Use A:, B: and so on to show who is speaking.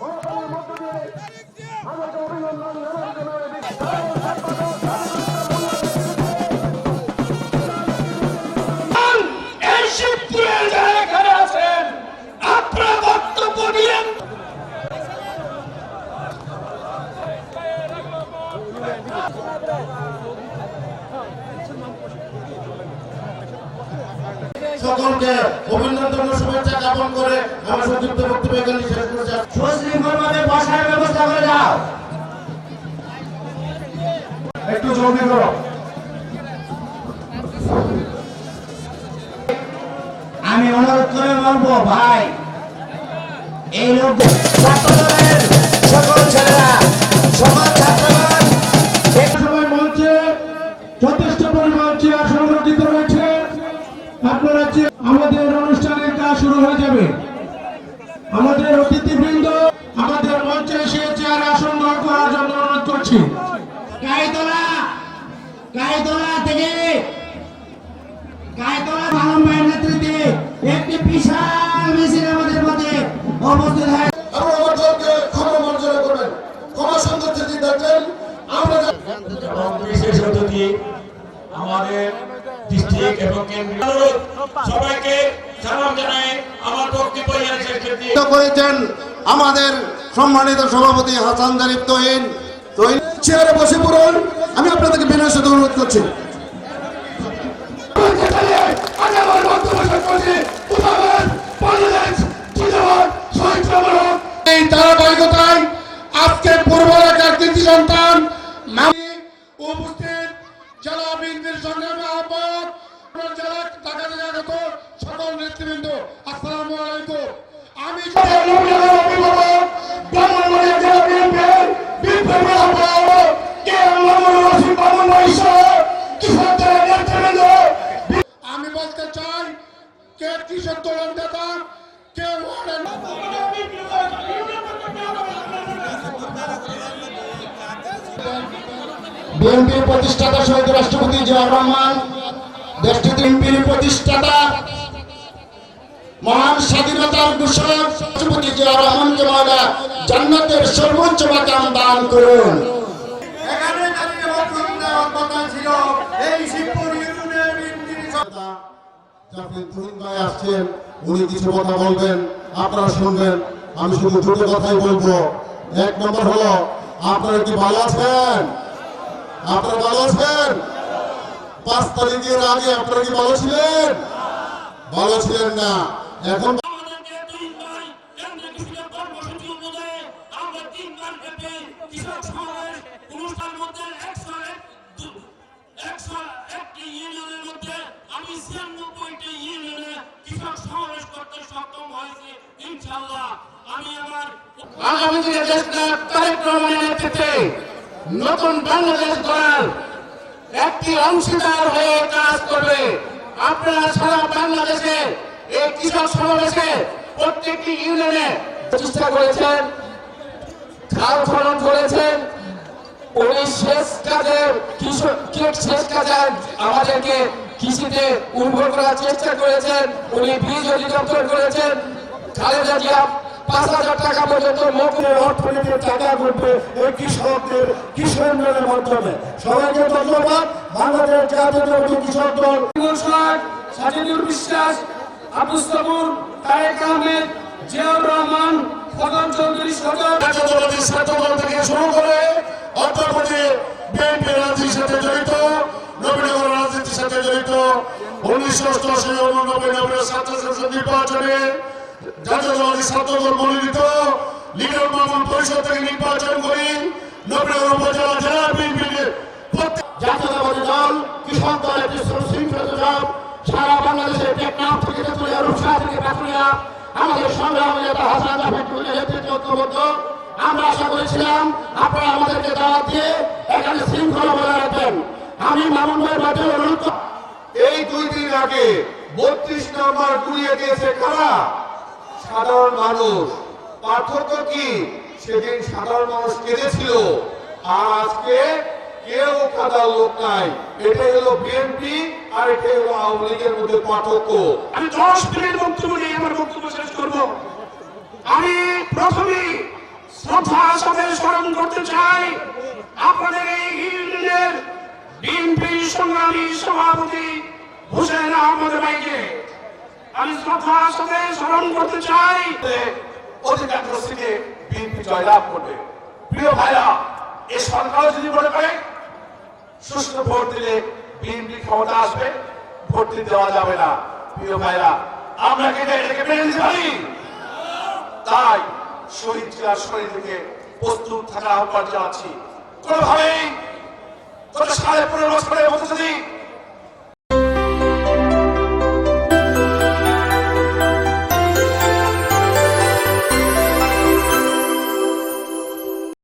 A: গণতন্ত্রের মধ্য দিয়ে আমাকে অভিনন্দন জানার জন্য
B: সকলকে অভিনন্দন শুভেচ্ছা জ্ঞাপন করে আমার সংক্ষিপ্ত বক্তব্য এখানে শেষ করছি।
C: সুশৃঙ্খলভাবে বসার ব্যবস্থা করে দাও।
A: একটু জলদি করো।
C: আমি অনুরোধ করে বলব ভাই এই লোক ছাত্রদলের সকল ছেলেরা সকল ছাত্রগণ
A: আপনারা আমাদের অনুষ্ঠানের কাজ শুরু হয়ে যাবে, আমাদের অতিথিবৃন্দ, আমাদের মঞ্চে এসে চেয়ার আসন গ্রহণ করার জন্য অনুরোধ করছি।
C: থেকে গাইতলা ভাইয়ের নেতৃত্বে একটি বিশাল মিছিল আমাদের মধ্যে অবস্থিত হয়
B: করেছেন আমাদের সম্মানিত সভাপতি হাসান জারিফ তহিন। তহিন চেয়ারে বসে পড়ুন আমি আপনাদেরকে বিনয় সাথে অনুরোধ করছি।
A: আমি আমার বক্তব্য শেষ করছি তোমাদের বাংলাদেশ জিন্দাবাদ শহীদ সমারোহ এই ধারাবাহিকতায় আজকে পূর্ব এলাকার কৃতি সন্তান উপস্থিত জেলা বিএনপির সংগ্রামী আহ্বায়ক জেলা ঢাকা থেকে সকল নেতৃবৃন্দ। আসসালামু আলাইকুম। আমি বলতে চাই, কে কৃষক দলের নেতা, কে
B: বিএনপির প্রতিষ্ঠাতা শহীদ রাষ্ট্রপতি জিয়াউর রহমান, দেশটির বিএনপির প্রতিষ্ঠাতা মহান স্বাধীনতার রাষ্ট্রপতি রহমানকে মাওলা জান্নাতের সর্বোচ্চ মাকাম দান করুন।
C: এখানে দাঁড়িয়ে বক্তব্য দেওয়ার কথা ছিল। এই শিবপুর ইউনিয়নের বিএনপির
B: জাফর ভাই আসছেন উনি কিছু কথা বলবেন আপনারা শুনবেন। আমি শুধু দুটো কথাই বলব। এক নম্বর হলো আপনারা কি ভালো আছেন? আপনারা ভালো আছেন? পাঁচ তারিখের আগে আপনারা কি ভালো ছিলেন? ভালো ছিলেন না। এখন
D: আমি ছিয়ানব্বইটি ইউনিয়নে কৃষক সমাবেশ করতে সক্ষম হয়েছি ইনশাল্লাহ আমি আমার
A: আগামী দিনে দেশ নায়ক তারেক রহমানের নেতৃত্বে নতুন বাংলাদেশ গড়ার একটি অংশীদার হয়ে কাজ করবে। আপনারা সারা বাংলাদেশে এই কৃষক সমাবেশে প্রত্যেকটি ইউনিয়নে প্রতিষ্ঠা করেছেন খাল খনন করেছেন, উনি শেষ কাজে, কৃষক শেষ কাজে আমাদেরকে কৃষিতে উর্বর করার চেষ্টা করেছেন, উনি বীজ অধিদপ্তর করেছেন, খালেদা জিয়া পাঁচ হাজার টাকা পর্যন্ত মকুরের অর্থনীতির টাকা করবে এই কৃষকদের কৃষক উন্নয়নের মাধ্যমে। সবাইকে ধন্যবাদ। বাংলাদেশ জাতীয় কৃষক দল। সাজিদুর বিশ্বাস। আবু সাবুর তারেক আহমেদ জিয়াউর রহমান ফদন চৌধুরী সদর
B: জাতীয়তাবাদী ছাত্রদল থেকে শুরু করে অর্থপতি বিএনপি রাজনীতির সাথে জড়িত নবীনগর রাজনীতির সাথে জড়িত উনিশশো অষ্টআশি উননব্বই নব্বই ছাত্র সংসদ নির্বাচনে জাতীয়তাবাদী ছাত্রদল মনোনীত লিডার মামুন পরিষদ থেকে নির্বাচন করি নবীনগর উপজেলা জেলা বিএনপির জাতীয়তাবাদী দল কৃষক দল বাংলাদেশের থেকে তেতুলিয়া রূপসা থেকে পাকুড়িয়া আমাদের সংগ্রামী আমরা আশা করেছিলাম আপনারা আমাদেরকে দাওয়াত দিয়ে এখানে শৃঙ্খলা বজায় রাখবেন আমি মামুন ভাইয়ের মাধ্যমে অনুরোধ
E: এই দুই দিন আগে বত্রিশ নম্বর গুড়িয়ে দিয়েছে কারা? সাধারণ মানুষ। পার্থক্য কি? সেদিন সাধারণ মানুষ কেঁদেছিল। আর আজকে কেউ কাদার লোক নাই। এটাই হলো বিএনপি আর এটাই হলো আওয়ামী লীগের মধ্যে পার্থক্য।
A: আমি দশ মিনিট বক্তব্য নিয়ে আমার বক্তব্য শেষ করব। আমি প্রথমেই শ্রদ্ধার সাথে স্মরণ করতে চাই আপনাদের এই ইউনিয়নের বিএনপি সংগ্রামী সভাপতি হোসেন আহমদ ভাইকে। আমি শ্রদ্ধার সাথে স্মরণ করতে চাই।
E: অধিকাংশ সিটে বিএনপি জয়লাভ করবে। প্রিয় ভাইরা এই সরকারও যদি মনে করে সুষ্ঠু ভোট দিলে বিএনপি ক্ষমতা আসবে, ভোট দিতে দেওয়া যাবে না। প্রিয় ভাইরা, আমরা কি এটাকে মেনে নিতে পারি। তাই শহীদ জেলার শরীর থেকে প্রস্তুত থাকা আহ্বান জানাচ্ছি। কোনোভাবেই গত সাড়ে পনেরো বছরের মধ্যে যদি